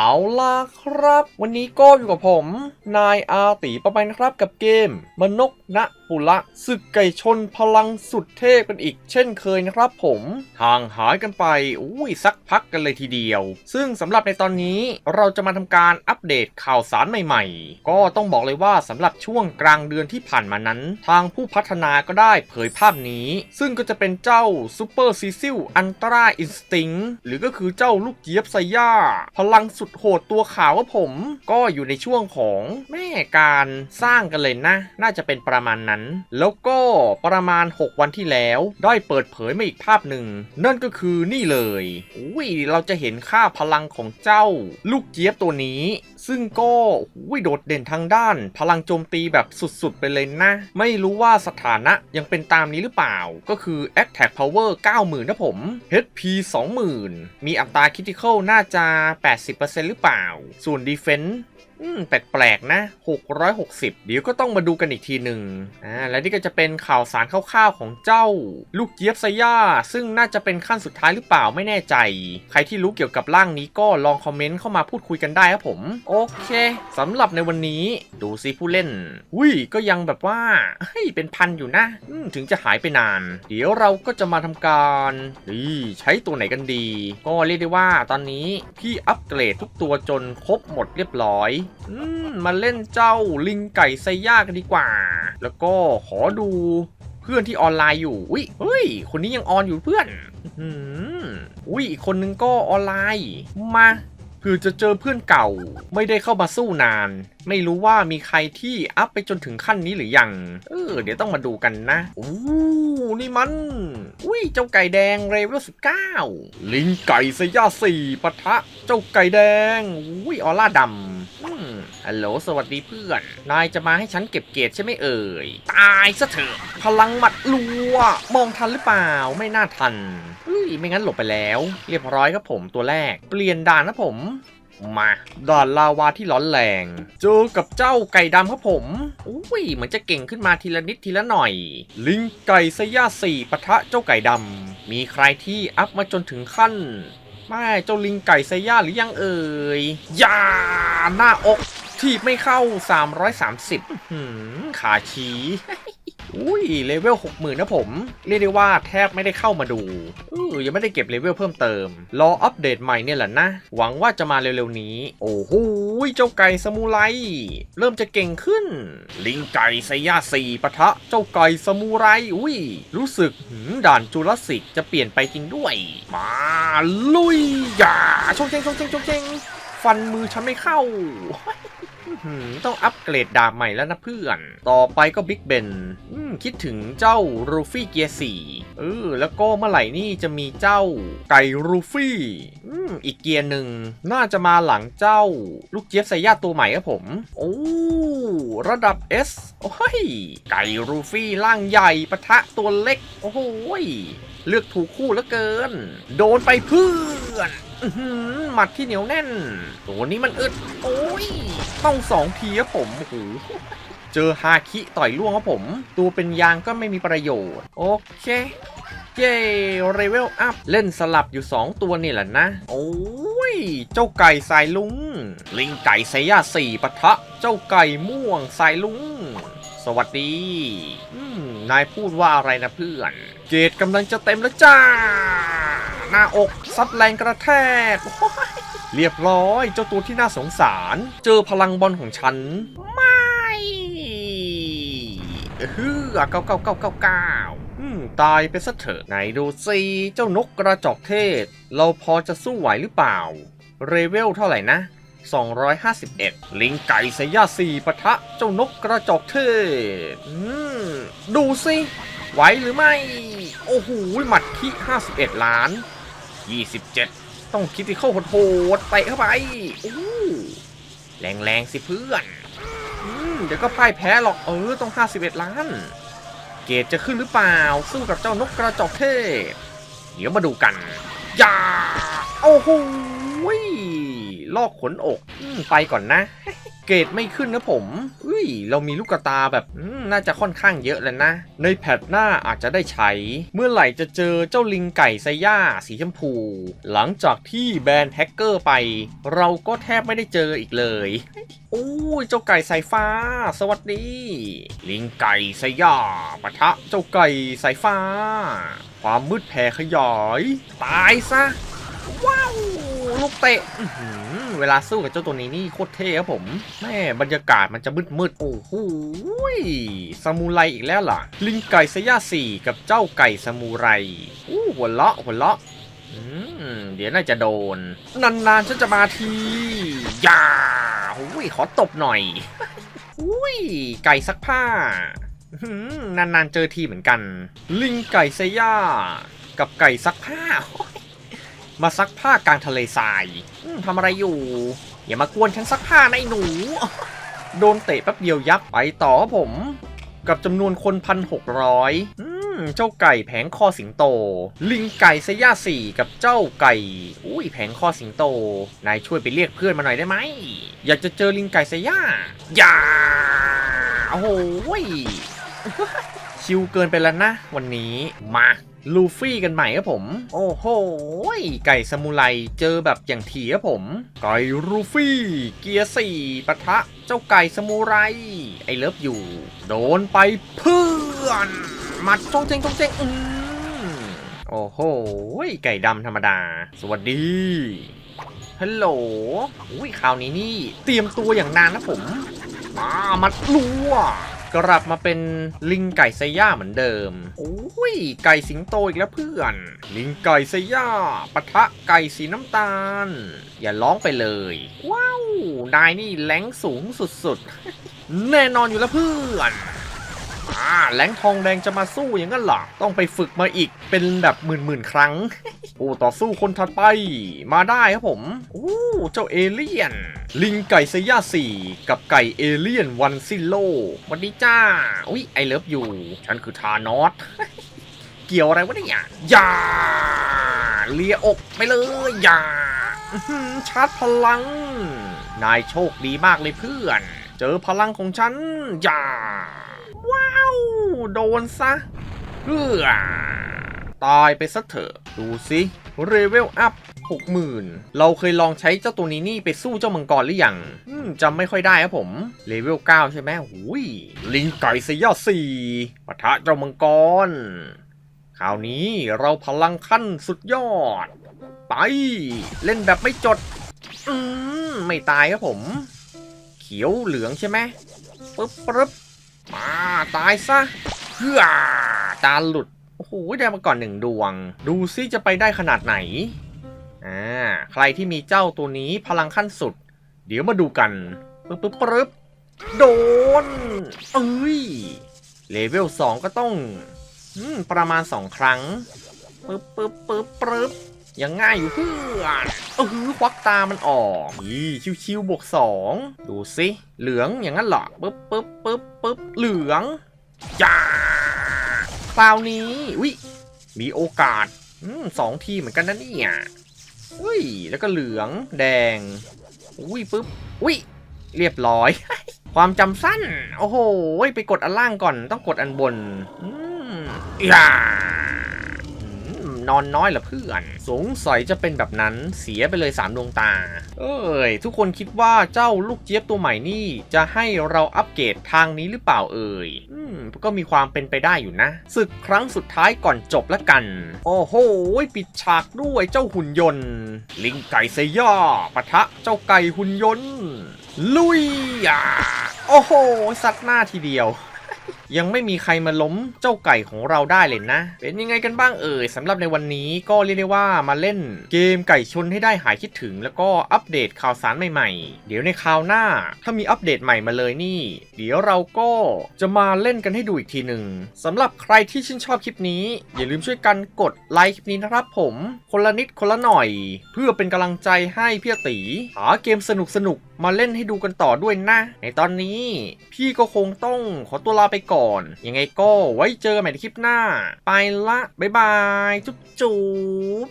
เอาล่ะครับ วันนี้ก็อยู่กับผม นายอาตีประไปนะครับกับเกม มนกณ ปุระศึกไก่ชนพลังสุดเทพกันอีก เช่นเคยนะครับผมห่างหายกันไปอุ้ยสักพักกันเลยทีเดียว ซึ่งสำหรับในตอนนี้เราจะมาทำการอัปเดตข่าวสารใหม่ๆ ก็ต้องบอกเลยว่าสำหรับช่วงกลางเดือนที่ผ่านมานั้น ทางผู้พัฒนาก็ได้เผยภาพนี้ ซึ่งก็จะเป็นเจ้าซูเปอร์ซีซิลอันตราอินสติ้งหรือก็คือเจ้าลูกเจี๊ยบไซย่า พลังสุดโหดตัวขาวว่าผม ก็อยู่ในช่วงของแม่การสร้างกันเลยนะ น่าจะเป็นประมาณนั้นแล้วก็ประมาณ 6 วันที่แล้วได้เปิดเผยมาอีกภาพหนึ่ง นั่นก็คือนี่เลยอุ้ยเราจะเห็นค่าพลังของเจ้า ลูกเจี๊ยบตัวนี้ ซึ่งก็อุ้ยโดดเด่นทางด้าน พลังโจมตีแบบสุดๆ ไปเลยนะ ไม่รู้ว่าสถานะยังเป็นตามนี้หรือเปล่า ก็คือ Attack Power 90,000นะผม HP 20,000 มีอัตรา Critical น่าจะ 80%หรือเปล่า ส่วน Defense อืม แปลกๆ นะ 660 เดี๋ยวก็ต้องมาดูกันอีกทีหนึ่งอ่า และนี่ก็จะเป็นข่าวสารคร่าวๆ ของเจ้า ลูกเจี๊ยบไซย่า ซึ่งน่าจะเป็นขั้นสุดท้ายหรือเปล่าไม่แน่ใจ ใครที่รู้เกี่ยวกับร่างนี้ก็ลองคอมเมนต์เข้ามาพูดคุยกันได้ครับผม โอเคสำหรับในวันนี้ ดูซิผู้เล่น อุ้ย ก็ยังแบบว่า เฮ้ย เป็นพันอยู่นะอืมถึงจะหายไปนาน เดี๋ยวเราก็จะมาทำการเฮ้ยใช้ตัวไหนกันดี ก็เรียกได้ว่าตอนนี้พี่อัปเกรดทุกตัวจนครบหมดเรียบร้อยมาเล่นเจ้าลิงไก่ไซย่ากันดีกว่า แล้วก็ขอดูเพื่อนที่ออนไลน์อยู่อุ้ยเฮ้ย คนนี้ยังออนอยู่เพื่อนอืมอุ้ยอีกคนนึงก็ออนไลน์ มาเพื่อจะเจอเพื่อนเก่า ไม่ได้เข้ามาสู้นาน ไม่รู้ว่ามีใครที่อัพไปจนถึงขั้นนี้หรือยัง เออ เดี๋ยวต้องมาดูกันนะโอ้นี่มัน อุ้ยเจ้าไก่แดงเรเวล19ลิงไก่สยาสี่ปะทะ เจ้าไก่แดงอุ้ยออร่าดำ ฮัลโหลสวัสดีเพื่อน นายจะมาให้ฉันเก็บเกรดใช่ไหมเอ่ย ตายซะเถอะ พลังหมัดรัว มองทันหรือเปล่า ไม่น่าทันเฮ้ยไม่งั้นหลบไปแล้ว เรียบร้อยครับผมตัวแรก เปลี่ยนด่านนะผม มาด่านลาวาที่ร้อนแรงเจอกับเจ้าไก่ดำครับผมอุ้ยเหมือนจะเก่งขึ้นมาทีละนิดทีละหน่อย ลิงไก่สยาสี่ปะทะเจ้าไก่ดำมีใครที่อัพมาจนถึงขั้นไม่เจ้าลิงไก่ไซย่าหรือยังเอ่ยย่าหน้าอก ทีบไม่เข้า 330หือขาชี้อุ้ยเลเวล60,000นะผม เรียกได้ว่าแทบไม่ได้เข้ามาดูเออยังไม่ได้เก็บเลเวลเพิ่มเติม รออัปเดตใหม่เนี่ยแหละนะ หวังว่าจะมาเร็วๆนี้ โอ้โหเจ้าไก่สมูไร เริ่มจะเก่งขึ้น ลิงไก่ไซย่าสี่ปะทะ เจ้าไก่สมูไร อุ้ย รู้สึกหืมด่านจูราสสิกจะเปลี่ยนไปจริงด้วย มาลุยอย่าชงเชงชงเชงชงเชงฟันมือฉันไม่เข้า ต้องอัปเกรดดาบใหม่แล้วนะเพื่อน ต่อไปก็บิ๊กเบนคิดถึงเจ้ารูฟี่เกียร์สี่เออแล้วก็เมื่อไหร่นี่จะมีเจ้าไก่รูฟี่อีกเกียร์หนึ่งน่าจะมาหลังเจ้าลูกเจี๊ยบไซย่าตัวใหม่ครับผม โอ้ระดับ S โอ้ยไก่รูฟี่ร่างใหญ่ปะทะตัวเล็ก โอ้โหยเลือกถูกคู่เหลือเกิน โดนไปเพื่อน หมัดที่เหนียวแน่นตัวนี้มันอึด โอ้ย ต้องสองทีครับผมโอ้โหเจอฮาคิต่อยล่วงครับผม ตัวเป็นยางก็ไม่มีประโยชน์ โอเคเย้เรเวลอัพ เล่นสลับอยู่ 2 ตัวนี่แหละนะ โอ้ย เจ้าไก่สายลุง ลิงไก่ไซย่าสี่ปะทะ เจ้าไก่ม่วงสายลุง สวัสดีอืมนายพูดว่าอะไรนะเพื่อน เกรดกำลังจะเต็มแล้วจ้า หน้าอกซัดแรงกระแทก เรียบร้อย เจ้าตัวที่น่าสงสาร เจอพลังบอลของฉัน ไม่ฮือเก้าเก้าเก้าเก้าเก้าตายไปซะเถอะไหนดูสิเจ้านกกระจอกเทศ เราพอจะสู้ไหวหรือเปล่า เรเวลเท่าไหร่นะ 251 ลิงไก่สยาสีปะทะเจ้านกกระจอกเทศดูสิ ไหวหรือไม่ โอ้โหหมัดที่ 51 ล้าน 27ต้องคิดที่เข้าโหดๆเตะเข้าไปอู้แรงๆสิเพื่อนอืมเดี๋ยวก็พ่ายแพ้หรอกเออต้อง51ล้าน เกรดจะขึ้นหรือเปล่า สู้กับเจ้านกกระจอกเทศ เดี๋ยวมาดูกันอย่าโอ้โหยลอกขนอกอไปก่อนนะ เกรดไม่ขึ้นนะผมอุ้ยเรามีลูกกระตาแบบอื น่าจะค่อนข้างเยอะแล้วนะ ในแพทหน้าอาจจะได้ใช้ เมื่อไหร่จะเจอเจ้าลิงไก่ไซย่าสีชมพู หลังจากที่แบนแฮกเกอร์ไป เราก็แทบไม่ได้เจออีกเลยโอ้ยเจ้าไก่สายฟ้า สวัสดี ลิงไก่ไซย่าปะทะเจ้าไก่สายฟ้า ความมืดแผ่ขยาย ตายซะ ว้าว ลูกเตะ เวลาสู้กับเจ้าตัวนี้นี่โคตรเท่ครับผมแม่บรรยากาศมันจะมืดมืดโอ้โหซามูไรอีกแล้วล่ะ ลิงไก่สยาสี่กับเจ้าไก่ซามูไรอู้หัวเราะหัวเราะเดี๋ยวน่าจะโดน นานๆฉันจะมาทีอย่าอุ้ยขอตบหน่อยอุ้ยไก่ซักผ้านานๆเจอทีเหมือนกัน ลิงไก่เซย่ากับไก่ซักผ้า มาซักผ้ากลางทะเลทรายทำอะไรอยู่ อย่ามากวนฉันซักผ้าในหนู โดนเตะแป๊บเดียวยับไปต่อผม กับจำนวนคนพันหกร้อยเจ้าไก่แผงคอสิงโต ลิงไก่ซย่าสี่กับเจ้าไก่ อุ้ยแผงคอสิงโต นายช่วยไปเรียกเพื่อนมาหน่อยได้ไหม อยากจะเจอลิงไก่ซย่าอย่าโอ้โหยชิวเกินไปแล้วนะ วันนี้มา ลูฟี่กันใหม่ครับผม โอ้โห ไก่สมุไรเจอแบบอย่างถี่ครับผม ไก่ลูฟี่ เกียร์สี่ปะทะเจ้าไก่สมุไร ไอเลิฟอยู่ โดนไปเพื่อนมัดจงเจงจงเจงอืมโอ้โห ไก่ดำธรรมดา สวัสดี ฮัลโหล อุ้ยคราวนี้นี่ เตรียมตัวอย่างนานนะผม มามัดลัว กลับมาเป็นลิงไก่ไซย่าเหมือนเดิม โอ้ย ไก่สิงโตอีกแล้วเพื่อน ลิงไก่ไซย่าปะทะไก่สีน้ำตาล อย่าร้องไปเลย ว้าว นายนี่แรงสูงสุดๆ แน่นอนอยู่แล้วเพื่อน อ่าแรงทองแดงจะมาสู้อย่างนั้นเหรอต้องไปฝึกมาอีกเป็นแบบหมื่นๆครั้ง โอ้ต่อสู้คนถัดไป มาได้ครับผมโอ้เจ้าเอเลี่ยน ลิงไก่เซย่าสี่กับไก่เอเลี่ยนวันซิโลวันนี้จ้าอุ้ยไอเลิฟอยู่ ฉันคือทานอสเกี่ยวอะไรวะเนี่ยอย่าเลียอกไปเลยอย่าอื้อหือชาร์จพลัง นายโชคดีมากเลยเพื่อน เจอพลังของฉันอย่า ว้าว โดนซะเพื่อตายไปซะเถอะ ดูสิเรเวลอัพ60,000 เราเคยลองใช้เจ้าตัวนี้นี่ไปสู้เจ้ามังกรหรือยังจำไม่ค่อยได้ครับผม เลเวล 9 ใช่ไหมหูยลิงไก่สยอดสี่ปะทะเจ้ามังกร คราวนี้เราพลังขั้นสุดยอด ไป เล่นแบบไม่จด อืม ไม่ตายครับผม เขียวเหลืองใช่ไหมปึ๊บปึ๊บ มาตายซะเพื่อตาหลุด โอ้โหได้มาก่อนหนึ่งดวง ดูซิจะไปได้ขนาดไหน อ่า ใครที่มีเจ้าตัวนี้พลังขั้นสุด เดี๋ยวมาดูกัน ปึ๊บปึ๊บปึ๊บโดน เอ้ย เลเวลสองก็ต้องอประมาณสองครั้ง ปึ๊บปึ๊บปึ๊บปึ๊บ ยังง่ายอยู่เพื่อนเออควักตามันออกอีชิวๆบวกสองดูสิเหลืองอย่างนั้นเหรอปึ๊บปึ๊บปึ๊บปึ๊บเหลืองจ้าคราวนี้วิมีโอกาสอืมสองทีเหมือนกันนะเนี่ยอุ้ยแล้วก็เหลืองแดงอุ้ยปึ๊บอุ้ยเรียบร้อย ความจำสั้น โอ้โห ไปกดอันล่างก่อนต้องกดอันบน อืมอย่า นอนน้อยเหรอเพื่อน สงสัยจะเป็นแบบนั้นเสียไปเลยสามดวงตา เอ้ย ทุกคนคิดว่าเจ้าลูกเจี๊ยบตัวใหม่นี่ จะให้เราอัปเกรดทางนี้หรือเปล่าเอ่ยอืมก็มีความเป็นไปได้อยู่นะศึกครั้งสุดท้ายก่อนจบละกัน โอ้โหปิดฉากด้วยเจ้าหุ่นยนต์ ลิงไก่เซย่าปะทะเจ้าไก่หุ่นยนต์ ลุยอะโอ้โหสัตว์หน้าทีเดียว ยังไม่มีใครมาล้มเจ้าไก่ของเราได้เลยนะ เป็นยังไงกันบ้างเอ่ยสำหรับในวันนี้ก็เรียกได้ว่ามาเล่นเกมไก่ชนให้ได้หายคิดถึง แล้วก็อัปเดตข่าวสารใหม่ๆ เดี๋ยวในคราวหน้า ถ้ามีอัปเดตใหม่มาเลยนี่ เดี๋ยวเราก็จะมาเล่นกันให้ดูอีกทีหนึ่งสำหรับใครที่ชื่นชอบคลิปนี้ อย่าลืมช่วยกันกดไลค์คลิปนี้นะครับผมคนละนิดคนละหน่อย เพื่อเป็นกำลังใจให้พี่ตีหาเกมสนุกๆมาเล่นให้ดูกันต่อด้วยนะ ในตอนนี้ พี่ก็คงต้องขอตัวลาไปก่อนก่อน ยังไงก็ไว้เจอกันใหม่ในคลิปหน้า ไปละ บ๊ายบาย จุ๊บจุ๊บ